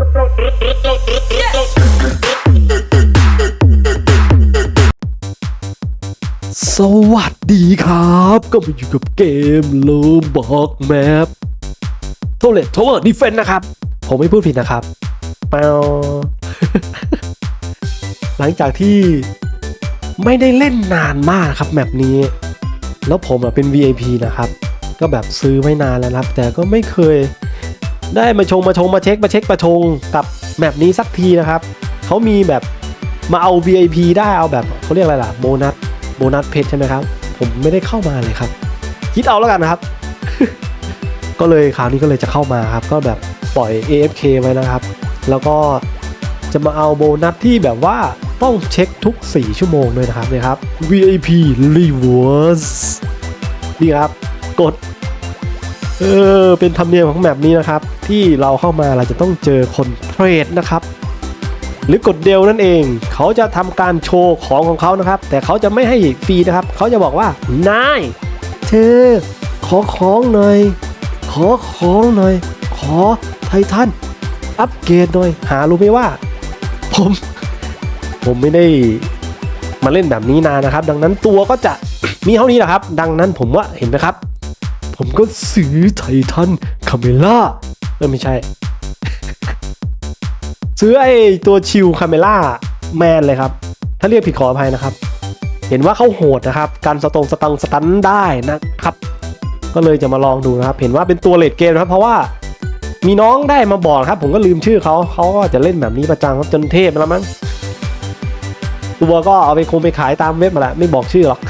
สวัสดีครับ ก็มาอยู่กับเกมโลบอกแมปโทเลตโทเวอร์ดีเฟนนะครับ ผมไม่พูดผิดนะครับเปาหลังจากที่ไม่ได้เล่นนานมากครับแมปนี้ แล้วผมเป็น VIP นะครับ ก็แบบซื้อไม่นานแล้วครับ แต่ก็ไม่เคย ได้มาชงมาชงมาเช็คมาเช็คมาชงกับแมปนี้สักทีนะครับเขามีแบบมาเอา VIP ได้เอาแบบเขาเรียกอะไรล่ะโบนัสโบนัสเพชรใช่ไหมครับ ผมไม่ได้เข้ามาเลยครับ คิดเอาแล้วกันนะครับ ก็เลยคราวนี้ก็เลยจะเข้ามาครับ ก็แบบปล่อย AFK ไว้นะครับ แล้วก็จะมาเอาโบนัสที่แบบว่าต้องเช็คทุก 4 ชั่วโมงด้วยนะครับเนี่ยครับ VIP Rewards นี่ครับ กด เออเป็นธรรมเนียมของแบบนี้นะครับ ที่เราเข้ามาเราจะต้องเจอคนเทรดนะครับ หรือกดเดลนั่นเอง เขาจะทำการโชว์ของของเขานะครับ แต่เขาจะไม่ให้ฟรีนะครับ เขาจะบอกว่านายเธอขอของหน่อย ขอของหน่อย ขอไททันอัปเกรดหน่อย หารู้ไหมว่า ผม ผมไม่ได้มาเล่นแบบนี้นานนะครับ ดังนั้นตัวก็จะมีเท่านี้แหละครับ ดังนั้นผมว่าเห็นไหมครับ ผมก็ซื้อไททันคาเมล่าเออไม่ใช่ ซื้อไอตัวชิลคาเมล่าแมนเลยครับ ถ้าเรียกผิดขออภัยนะครับ เห็นว่าเขาโหดนะครับ การสตงสตังสตันได้นะครับ ก็เลยจะมาลองดูนะครับ เห็นว่าเป็นตัวเลดเกมนะครับ เพราะว่ามีน้องได้มาบอกครับ ผมก็ลืมชื่อเขาเขาก็จะเล่นแบบนี้ประจำครับจนเทพแล้วมั้งตัวก็เอาไปคงไปขายตามเว็บมาแหละไม่บอกชื่อหรอก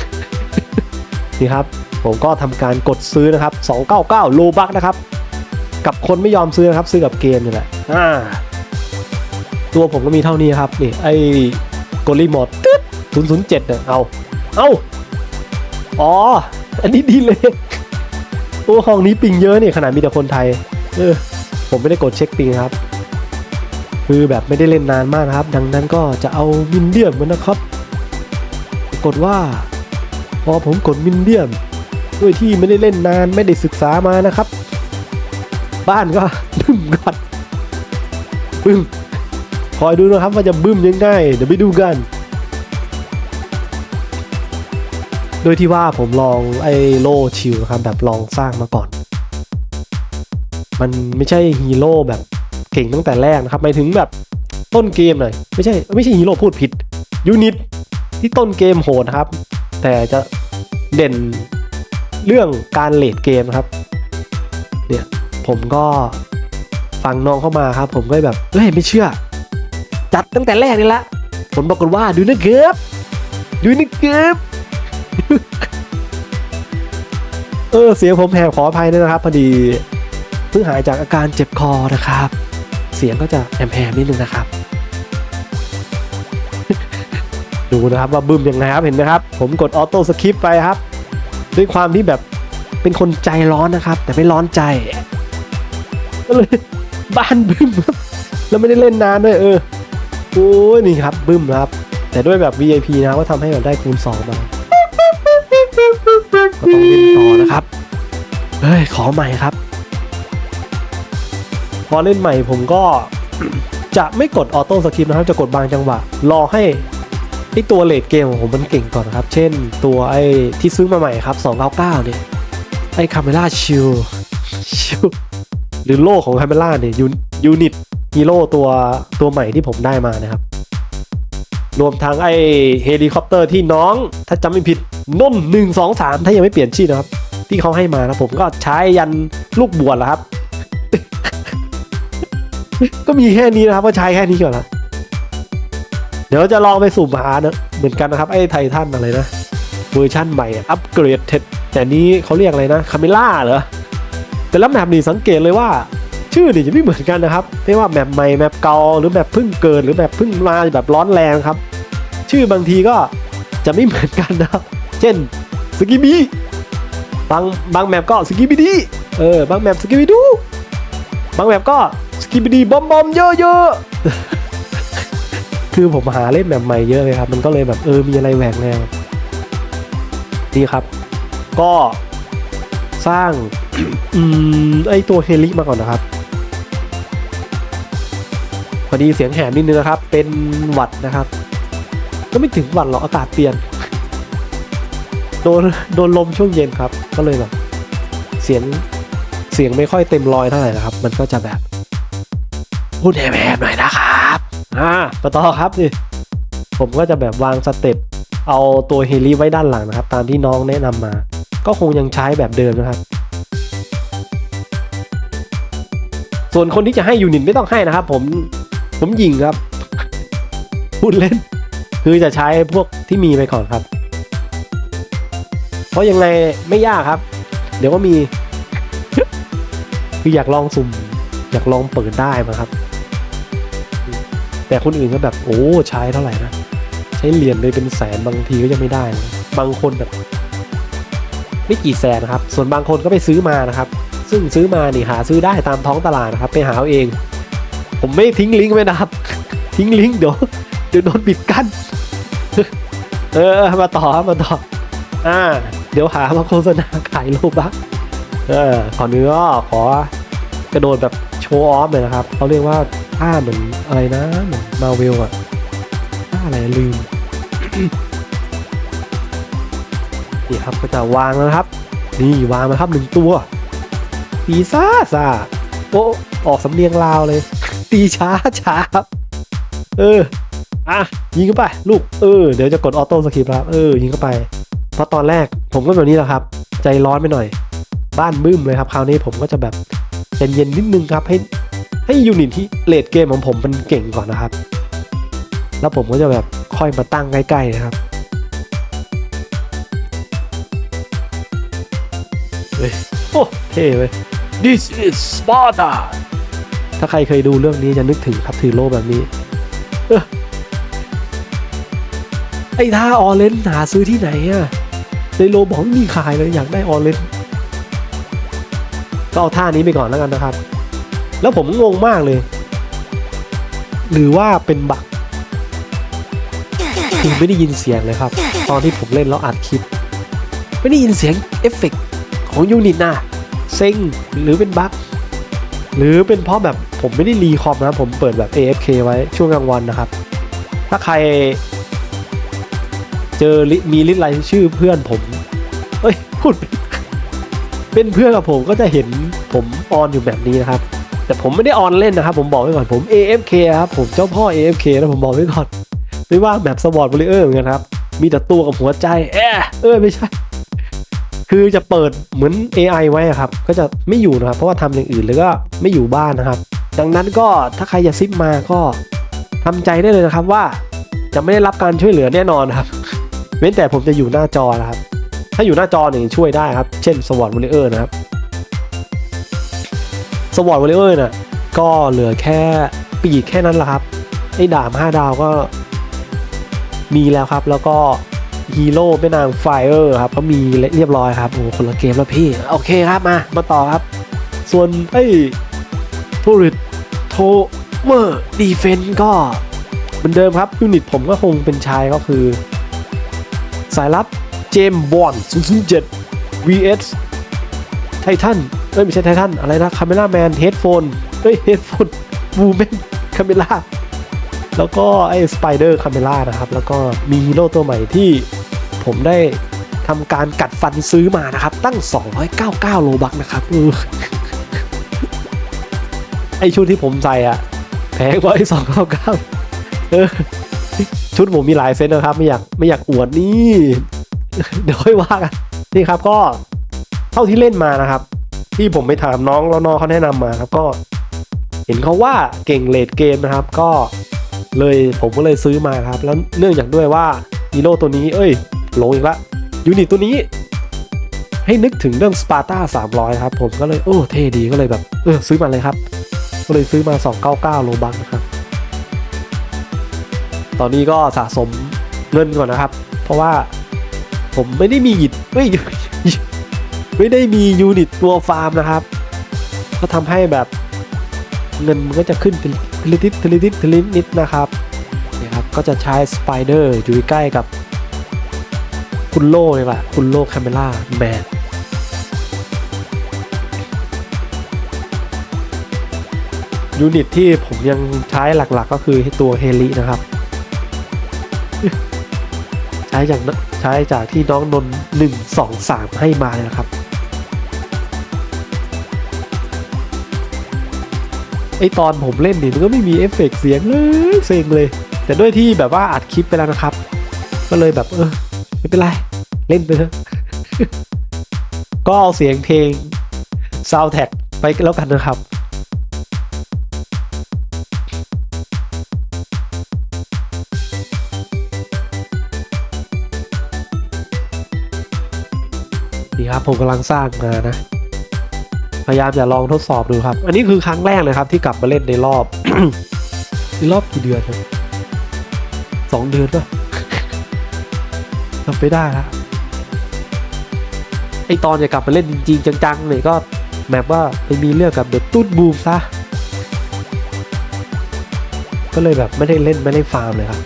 นี่ครับ ผมก็ทำการกดซื้อนะครับ 299โลบักนะครับ กับคนไม่ยอมซื้อนะครับ ซื้อกับเกมนี่แหละอ่าตัวผมก็มีเท่านี้ครับนี่ไอ้โกลิมอดตึ๊ด007เนี่ยเอาเอาอ๋อ อันนี้ดีเลยโอ้ห้องนี้ปิงเยอะนี่ขนาดมีแต่คนไทยเออผมไม่ได้กดเช็คปิงครับ คือแบบไม่ได้เล่นนานมากนะครับ ดังนั้นก็จะเอามินเดียมมันนะครับ กดว่า พอผมกดมินเดียม ด้วยที่ไม่ได้เล่นนานไม่ได้ศึกษามานะครับ บ้านก็บึ้มกัดบึ้มคอยดูนะครับว่าจะบึ้มยังไงเดี๋ยวไปดูกัน โดยที่ว่าผมลองไอ้โลชิลครับแบบลองสร้างมาก่อน มันไม่ใช่ฮีโร่แบบเก่งตั้งแต่แรกนะครับหมายถึงแบบต้นเกมหน่อยไม่ใช่ไม่ใช่ฮีโร่พูดผิดยูนิตที่ต้นเกมโหดครับ แต่จะเด่น เรื่องการเลดเกมครับ เนี่ยผมก็ฟังน้องเข้ามาครับ ผมก็แบบเฮ้ยไม่เชื่อ จัดตั้งแต่แรกนี่ละผลปรากฏว่าดูนะเกือบดูนะเกือบเออเสียงผมแหบขออภัยด้วยนะครับ พอดีเพิ่งหายจากอาการเจ็บคอนะครับ เสียงก็จะแหบๆนิดนึงนะครับ ดูนะครับว่าบึ้มยังไงครับเห็นไหมครับ ผมกดออโต้สคริปไปครับ ด้วยความที่แบบเป็นคนใจร้อนนะครับ แต่ไม่ร้อนใจก็เลยบ้านบึ้มครับแล้วไม่ได้เล่นนานด้วยเออโอ้ยนี่ครับบึ้มครับ แต่ด้วยแบบ VIP นะก็ทำให้แบบได้คูณ2มาก็ต้องเล่นต่อนะครับเฮ้ยขอใหม่ครับ พอเล่นใหม่ผมก็จะไม่กดออโต้สคริปนะครับ จะกดบางจังหวะ รอให้ ไอตัวเลดเกมของผมมันเก่งก่อนครับ เช่นตัวไอที่ซื้อมาใหม่ครับ 299 เนี่ย ไอคาเมล่าชิลชิลหรือโล่ของคาเมล่าเนี่ยยูนิตฮีโร่ตัวตัวใหม่ที่ผมได้มานะครับ รวมทั้งไอเฮลิคอปเตอร์ที่น้อง ถ้าจำไม่ผิดนุ่นหนึ่งสองสามถ้ายังไม่เปลี่ยนชื่อนะครับ ที่เขาให้มานะผมก็ใช้ยันลูกบวชแล้วครับ ก็มีแค่นี้นะครับก็ใช้แค่นี้ก่อนละ เดี๋ยวจะลองไปสุ่มหาเนอะเหมือนกันนะครับ ไอ้ไททันอะไรนะ เวอร์ชั่นใหม่อัปเกรดแต่นี้เขาเรียกอะไรนะคาเมล่าเหรอ แต่ละแมปนี่สังเกตเลยว่า ชื่อนี่จะไม่เหมือนกันนะครับ ไม่ว่าแมปใหม่แมปเก่าหรือแมปเพิ่งเกิดหรือแมปเพิ่งมาแบบร้อนแรงครับ ชื่อบางทีก็จะไม่เหมือนกันนะครับ เช่นสกิบีบางบางแมปก็สกิบิดีเออบางแมปสกิบิดู บางแมปก็สกิบิดีบอมบอมเยอะเยอะ คือผมหาเล่นแมปใหม่เยอะเลยครับ มันก็เลยแบบเออมีอะไรแหวกแนวดีครับ ก็สร้างอืมไอตัวเฮลิมาก่อนนะครับพอดีเสียงแหบนิดนึงนะครับ เป็นหวัดนะครับ ก็ไม่ถึงหวัดหรอกอากาศเปลี่ยน โดนโดนลมช่วงเย็นครับ ก็เลยแบบเสียงเสียงไม่ค่อยเต็มรอยเท่าไหร่นะครับ มันก็จะแบบพูดแหบๆหน่อยนะ อ่ามาต่อครับนี่ผมก็จะแบบวางสเต็ปเอาตัวเฮลิไว้ด้านหลังนะครับ ตามที่น้องแนะนำมา ก็คงยังใช้แบบเดิมนะครับ ส่วนคนที่จะให้ยูนิตไม่ต้องให้นะครับ ผมผมยิงครับ พูดเล่น คือจะใช้พวกที่มีไปก่อนครับ เพราะยังไงไม่ยากครับ เดี๋ยวก็มี คืออยากลองสุ่ม อยากลองเปิดได้มาครับ แต่คนอื่นก็แบบโอ้ใช้เท่าไหร่นะใช้เหรียญเลยเป็นแสนบางทีก็ยังไม่ได้นะบางคนแบบไม่กี่แสนนะครับ ส่วนบางคนก็ไปซื้อมานะครับ ซึ่งซื้อมานี่หาซื้อได้ตามท้องตลาดนะครับ ไปหาเอาเอง ผมไม่ทิ้งลิงก์ไว้นะครับ ทิ้งลิงก์เดี๋ยวเดี๋ยวโดนปิดกั้นเออมาต่อมาต่ออ่า เดี๋ยวหามาโฆษณาขายโลบักเออก่อนอื่นก็ขอกระโดดแบบโชว์ออฟเลยนะครับเขาเรียกว่า ท่าเหมือนอะไรนะเหมือนมาเวลอะท่าอะไรลืมนี่ครับก็จะวางแล้วครับ นี่วางนะครับหนึ่งตัวตีซ่าซ่าโอ้ออกสำเนียงลาวเลย ตีช้าช้าครับ เอออะยิงเข้าไป ลูกเออเดี๋ยวจะกดออโต้สคริปต์ครับเออยิงเข้าไปเพราะตอนแรกผมก็แบบนี้แหละครับ ใจร้อนไปหน่อย บ้านบึ้มเลยครับ คราวนี้ผมก็จะแบบเย็นนิดนึงครับให้ ให้ยูนิตที่เลดเกมของผมมันเก่งก่อนนะครับ แล้วผมก็จะแบบค่อยมาตั้งใกล้ๆนะครับเฮ้ยโอ้เท่เลย This is Sparta ถ้าใครเคยดูเรื่องนี้จะนึกถึงครับถือโล่แบบนี้เอ้อไอ้ท่าออเรนหาซื้อที่ไหนอะในโลบอกไม่มีขายเลยอยากได้ออเรนก็เอาท่านี้ไปก่อนแล้วกันนะครับ แล้วผมงงมากเลย หรือว่าเป็นบักคือไม่ได้ยินเสียงเลยครับ ตอนที่ผมเล่นแล้วอัดคลิป ไม่ได้ยินเสียงเอฟเฟกต์ของยูนิตนะเซ็งหรือเป็นบั๊กหรือเป็นเพราะแบบผมไม่ได้รีคอมนะ ผมเปิดแบบ AFK ไว้ช่วงกลางวันนะครับ ถ้าใคร เจอมีลิสต์รายชื่อเพื่อนผม เอ้ยพูดผิดเป็นเพื่อนกับผมก็จะเห็นผมออนอยู่แบบนี้นะครับ แต่ผมไม่ได้ออนเล่นนะครับ ผมบอกไว้ก่อนผม AFK ครับผมเจ้าพ่อ AFK นะผมบอกไว้ก่อนไม่ว่าแบบสปอร์ตบริเออร์เหมือนกันครับ มีแต่ตัวกับหัวใจแอะเออไม่ใช่ คือจะเปิดเหมือน AI ไว้ครับ ก็จะไม่อยู่นะครับ เพราะว่าทำอย่างอื่นหรือก็ไม่อยู่บ้านนะครับ ดังนั้นก็ถ้าใครจะซิปมาก็ทำใจได้เลยนะครับว่าจะไม่ได้รับการช่วยเหลือแน่นอนครับ เว้นแต่ผมจะอยู่หน้าจอนะครับ ถ้าอยู่หน้าจอเนี่ยช่วยได้ครับ เช่นสวอตวอลเลอร์นะครับ สวอตวอลเลอร์น่ะก็เหลือแค่ปีกแค่นั้นแหละครับ ไอ้ดาบ5ดาวก็มีแล้วครับ แล้วก็ฮีโร่แม่นางไฟเออร์ครับก็มีเรียบร้อยครับโอ้โหคนละเกมแล้วพี่ โอเคครับมา มาต่อครับ ส่วนไอ้ทูริตโทเมอร์ดีเฟนก็เหมือนเดิมครับยูนิตผมก็คงเป็นชายก็คือ สายลับเจมบอน007 vs ไททัน เอ้ยไม่ใช่ไททันอะไรนะคาเมล่าแมนเฮดโฟนเอ้ยเฮดโฟนบูแมนคาเมล่าแล้วก็ไอ้สไปเดอร์คาเมล่านะครับ แล้วก็มีฮีโร่ตัวใหม่ที่ผมได้ทำการกัดฟันซื้อมานะครับ ตั้ง 299 โลบักนะครับเออไอชุดที่ผมใส่อะแพงกว่าไอ้299เออชุดผมมีหลายเซตนะครับ ไม่อยากไม่อยากอวดนี่ เดี๋ยวค่อยว่ากันนี่ครับก็เท่าที่เล่นมานะครับ ที่ผมไปถามน้องแล้วน้องเขาแนะนำมาครับก็ เห็นเขาว่าเก่งเลดเกมนะครับ ก็เลยผมก็เลยซื้อมาครับ แล้วเนื่องจากด้วยว่าฮีโร่ตัวนี้ เอ้ยลงอีกละยูนิตตัวนี้ ให้นึกถึงเรื่องสปาร์ตา300 ครับ ผมก็เลยโอ้เท่ดีก็เลยแบบ เออซื้อมาเลยครับ ก็เลยซื้อมา 299 โลบัคนะครับ ตอนนี้ก็สะสมเงินก่อนนะครับ เพราะว่าผมไม่ได้มีหยิดไม่ ไม่ได้มียูนิตตัวฟาร์มนะครับก็ทำให้แบบเงินมันก็จะขึ้นทีละนิดทีละนิดทีละนิดนะครับนี่ครับก็จะใช้สไปเดอร์อยู่ใกล้กับ คุณโล่เลยว่ะคุณโล่แคมเมล่าแมนยูนิตที่ผมยังใช้หลักๆก็คือตัวเฮลินะครับ ใช้จากใช้จากที่น้องนนหนึ่งสองสามให้มาเลยนะครับ ไอตอนผมเล่นนี่มันก็ไม่มีเอฟเฟกต์เสียงเลยเซ็งเลย แต่ด้วยที่แบบว่าอัดคลิปไปแล้วนะครับ ก็เลยแบบเออไม่เป็นไร เล่นไปเถอะก็เอาเสียงเพลงซาวแท็กไปแล้วกันนะครับนี่ครับผมกำลังสร้างมานะ พยายามจะลองทดสอบดูครับ อันนี้คือครั้งแรกเลยครับที่กลับมาเล่นในรอบในรอบกี่เดือนครับสองเดือนป่ะจำไม่ได้ละไอตอนจะกลับมาเล่นจริง ๆ จังๆเลยก็แบบว่าไปมีเรื่องกับเดอะตูดบูมซะก็เลยแบบไม่ได้เล่นไม่ได้ฟาร์มเลยครับ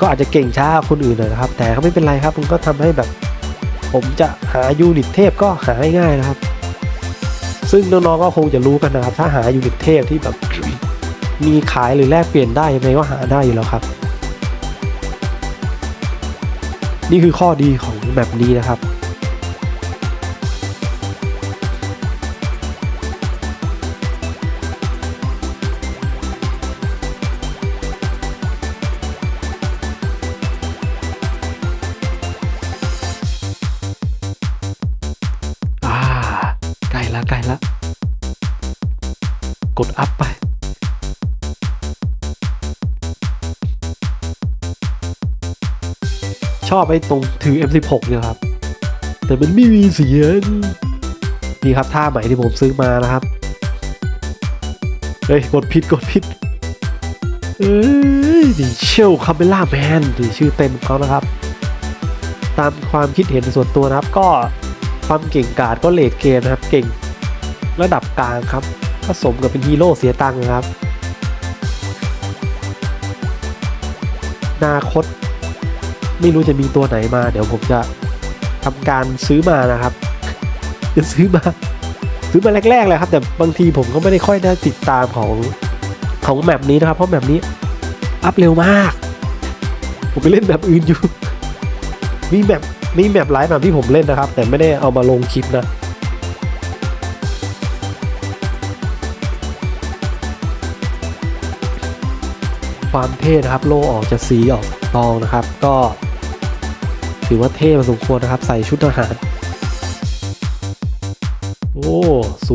ก็อาจจะเก่งช้าคนอื่นหน่อยนะครับ แต่ก็ไม่เป็นไรครับมันก็ทำให้แบบ ผมจะหายูนิตเทพก็หาง่ายนะครับ ซึ่งน้องๆก็คงจะรู้กันนะครับ ถ้าหายูนิตเทพที่แบบมีขายหรือแลกเปลี่ยนได้ยังไงก็หาได้อยู่แล้วครับ นี่คือข้อดีของแบบนี้นะครับ ไอ้ตรงถือ M16 เนี่ยครับ แต่มันไม่มีเสียงนี่ครับท่าใหม่ที่ผมซื้อมานะครับ เฮ้ย กดผิดกดผิดเอ้ยนี่เชลคาเมล่าแมนนี่ชื่อเต็มของเขานะครับ ตามความคิดเห็นส่วนตัวนะครับ ก็ความเก่งกาจก็เลดเกมนะครับ เก่งระดับกลางครับผสมกับเป็นฮีโร่เสียตังค์นะครับอนาคต ไม่รู้จะมีตัวไหนมา เดี๋ยวผมจะทำการซื้อมานะครับจะซื้อมา ซื้อมาแรกๆเลยครับ แต่บางทีผมก็ไม่ได้ค่อยได้ติดตามของของแมปนี้นะครับ เพราะแมปนี้อัพเร็วมาก ผมไปเล่นแบบอื่นอยู่ มีแมปมีแมปหลายแบบที่ผมเล่นนะครับ แต่ไม่ได้เอามาลงคลิปนะความเท่นะครับ โลออกจะสีออกตองนะครับ ก็ ถือว่าเท่พอสมควรนะครับ ใส่ชุดทหาร โอ้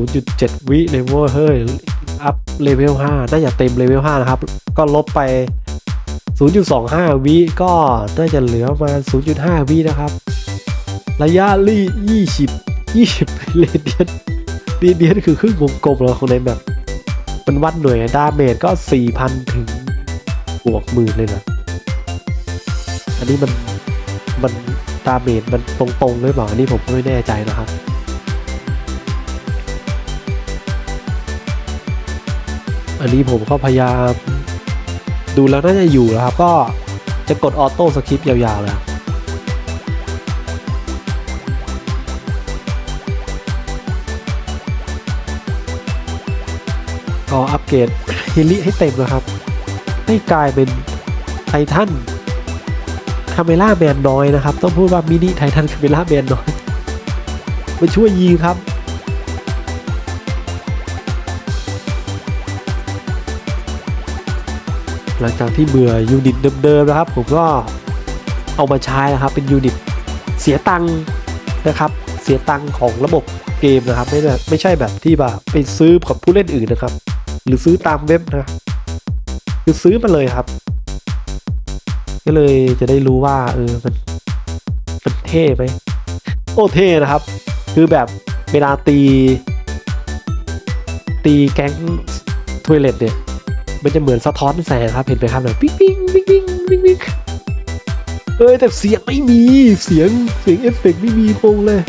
0.7 วิเลเวลเฮ้ย อัพเลเวล 5 น่าจะเต็มเลเวล 5 นะครับ ก็ลบไป 0.25 วิก็น่าจะเหลือมา 0.5 วินะครับ ระยะลี่ 20 20เรเดียนเรเดียนคือครึ่งวงกลมแล้วของในแบบมันวัดหน่วยดาเมจก็ 4,000 ถึงบวกหมื่นเลยนะ อันนี้มัน มันดาเมจมันตรงๆหรือเปล่าอันนี้ผมก็ไม่แน่ใจนะครับอันนี้ผมก็พยายามดูแล้วน่าจะอยู่แล้วครับ ก็จะกดออโต้สคริปต์ยาวๆเลยก็อัปเกรดฮิลิให้เต็มนะครับ ให้กลายเป็นไททัน คาเมล่าแมนน้อยนะครับ ต้องพูดว่ามินิไททันคาเมล่าแมนน้อยมาช่วยยิงครับหลังจากที่เบื่อยูนิตเดิมๆนะครับ ผมก็เอามาใช้นะครับ เป็นยูนิตเสียตังค์นะครับ เสียตังค์ของระบบเกมนะครับ ไม่ได้ไม่ใช่แบบที่แบบไปซื้อกับผู้เล่นอื่นนะครับ หรือซื้อตามเว็บนะคือซื้อมาเลยครับ ก็เลยจะได้รู้ว่าเออมันมันเท่ไหมโอ้เท่นะครับ คือแบบเวลาตี ตีแก๊งทวเลตเนี่ยมันจะเหมือนสะท้อนแสงครับ เห็นไหมครับแบบปิ๊งปิ๊งปิ๊งปิ๊งปิ๊งปิ๊งเอ้ยแต่เสียงไม่มีเสียงเสียงเอฟเฟกต์ไม่มีพงเลย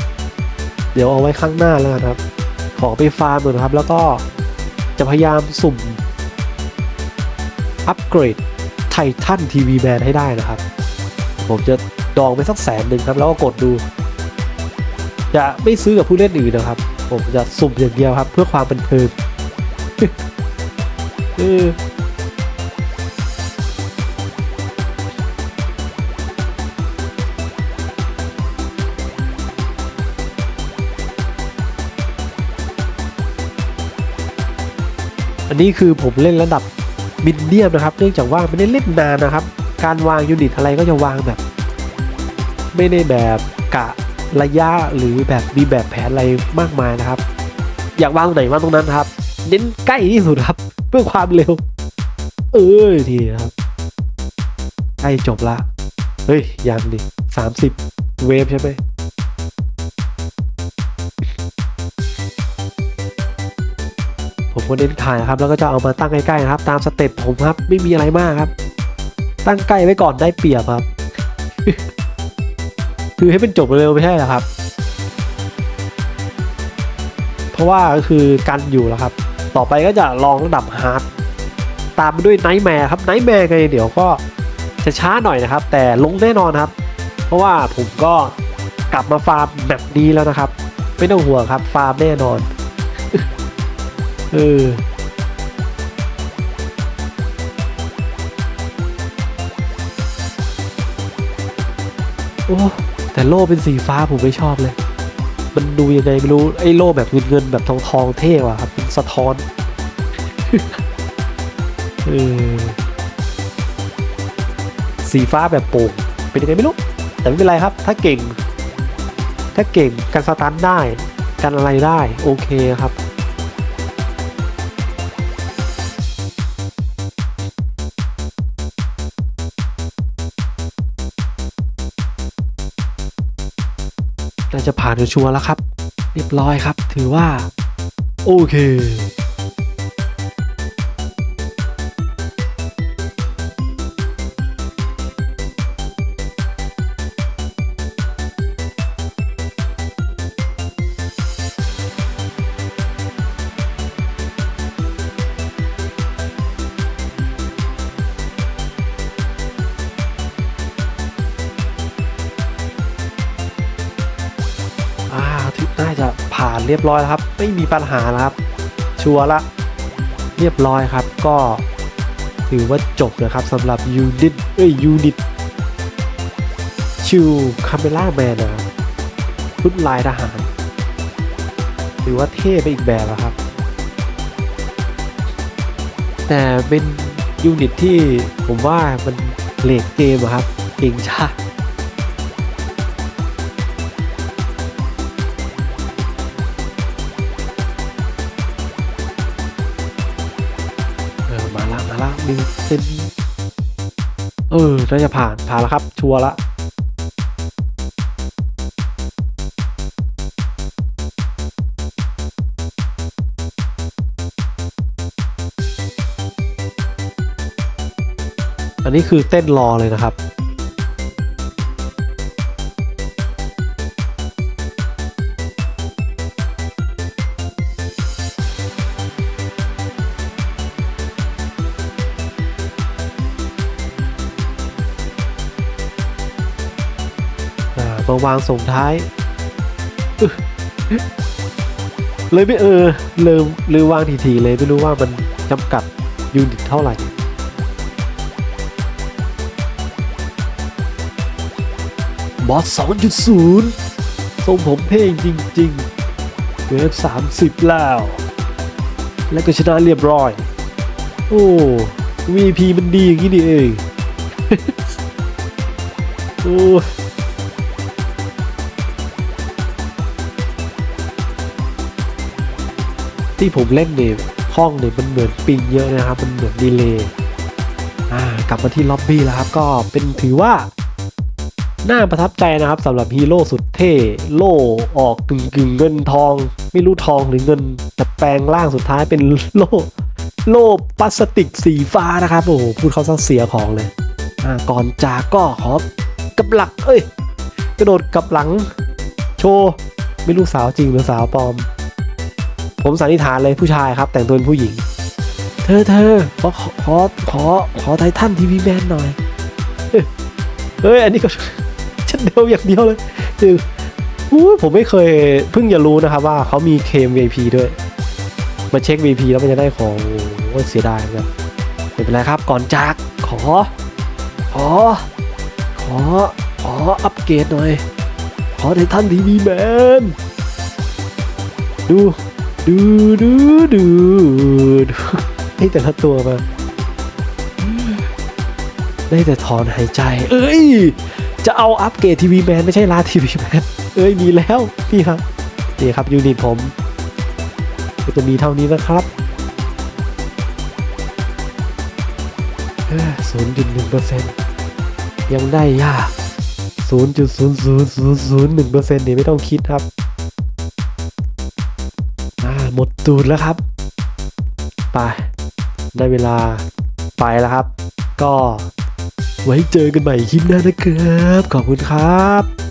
เดี๋ยวเอาไว้ข้างหน้าแล้วครับ ขอไปฟาร์มก่อนครับ แล้วก็จะพยายามสุ่มอัปเกรด ไททันทีวีแมนให้ได้นะครับ ผมจะดองไปสักแสนหนึ่งครับ แล้วก็กดดู จะไม่ซื้อกับผู้เล่นอื่นนะครับ ผมจะสุ่มอย่างเดียวครับ เพื่อความบันเทิงเอออันนี้คือผมเล่นระดับ มินเดียมนะครับ เนื่องจากว่าไม่ได้เล่นนานนะครับ การวางยูนิตอะไรก็จะวางแบบ ไม่ได้แบบกะระยะหรือแบบมีแบบแผนอะไรมากมายนะครับ อยากวางตรงไหนวางตรงนั้นครับ เน้นใกล้ที่สุดครับ เพื่อความเร็ว เออทีนะครับใกล้จบละ เฮ้ยยังดิสามสิบเวฟใช่ไหม ผมก็เน้นขายครับแล้วก็จะเอามาตั้งใกล้ๆนะครับ ตามสเต็ปผมครับไม่มีอะไรมากครับ ตั้งใกล้ไว้ก่อนได้เปรียบครับ คือให้เป็นจบเร็วไม่ใช่เหรอครับ เพราะว่าก็คือกันอยู่แล้วครับ ต่อไปก็จะลองระดับฮาร์ดตามไปด้วยไนท์แมร์ครับไนท์แมร์ไงเดี๋ยวก็จะช้าหน่อยนะครับ แต่ลงแน่นอนครับ เพราะว่าผมก็กลับมาฟาร์มแบบนี้แล้วนะครับ ไม่ต้องห่วงครับฟาร์มแน่นอน เออโอ้แต่โล่เป็นสีฟ้าผมไม่ชอบเลย มันดูยังไงไม่รู้ ไอ้โล่แบบเงินเงินๆแบบทองทองเท่ว่ะครับเป็นสะท้อนเออสีฟ้าแบบโป่งเป็นยังไงไม่รู้ แต่ไม่เป็นไรครับ ถ้าเก่ง ถ้าเก่งกันสตันได้กันอะไรได้ โอเคครับ จะผ่านชัวร์แล้วครับ เรียบร้อยครับ ถือว่า โอเคานเรียบร้อยแล้วครับ ไม่มีปัญหาแล้วครับ ชัวร์ละเรียบร้อยครับก็ถือว่าจบนะครับสำหรับยูนิตเอ้ยยูนิตชิวคาเมล่าแมนนะครับชุดลายทหารถือว่าเท่ไปอีกแบบอะครับ แต่เป็นยูนิตที่ผมว่ามันเลกเกมอะครับเก่งชาติ ละมาละมีเป็นเออน่าจะผ่านผ่านแล้วครับ ชัวร์ละอันนี้คือเต้นรอเลยนะครับ มาวางส่งท้าย เลยไม่เออลืมลืมวางทีๆเลยไม่รู้ว่ามันจำกัดยูนิตเท่าไหร่บอส 2.0 ทรงผมเท่จริง ๆเวฟ30 แล้ว แล้วก็ชนะเรียบร้อย โอ้ VP มันดีอย่างนี้นี่เอง โอ้ ที่ผมเล่นเนี่ยห้องเนี่ยมันเหมือนปิงเยอะนะครับ มันเหมือนดีเลย์อ่ากลับมาที่ล็อบบี้แล้วครับ ก็เป็นถือว่า น่าประทับใจนะครับสำหรับฮีโร่สุดเท่ โล่ออกกึ่งกึ่งเงินทอง ไม่รู้ทองหรือเงิน แต่แปลงร่างสุดท้ายเป็นโล่โล่พลาสติกสีฟ้านะครับ โอ้โหพูดเขาซะเสียของเลยอ่าก่อนจากก็ขอกำหลัก เอ้ย กระโดดกับหลัง โชว์ ไม่รู้สาวจริงหรือสาวปลอม ผมสันนิษฐานเลยผู้ชายครับ แต่งตัวเป็นผู้หญิง เธอเธอขอขอขอขอไททันทีวีแมนหน่อย เฮ้ย อันนี้ก็ฉันเดียวอย่างเดียวเลยคือผมไม่เคยเพิ่งจะรู้นะครับว่าเขามีเคม VIP ด้วย มาเช็ค VP แล้วมันจะได้ของโอ้ยเสียดายนะไม่เป็นไรครับก่อนจากขอ ขอ ขอ ขออัปเกรดหน่อย ขอไททันทีวีแมนดู ดูดูดูดูให้แต่ละตัวมาได้แต่ถอนหายใจ เอ้ย จะเอาอัปเกรดทีวีแมนไม่ใช่ลาทีวีแมน เอ้ย มีแล้ว พี่ครับ นี่ครับ ยูนิตผมก็จะมีเท่านี้นะครับศูนย์จุดหนึ่งเปอร์เซ็นต์ยังได้ยากศูนย์จุดศูนย์ศูนย์ศูนย์ศูนย์หนึ่งเปอร์เซ็นต์นี่ไม่ต้องคิดครับ หมดตูดแล้วครับ ไป ได้เวลาไปแล้วครับ ก็ไว้เจอกันใหม่คลิปหน้านะครับ ขอบคุณครับ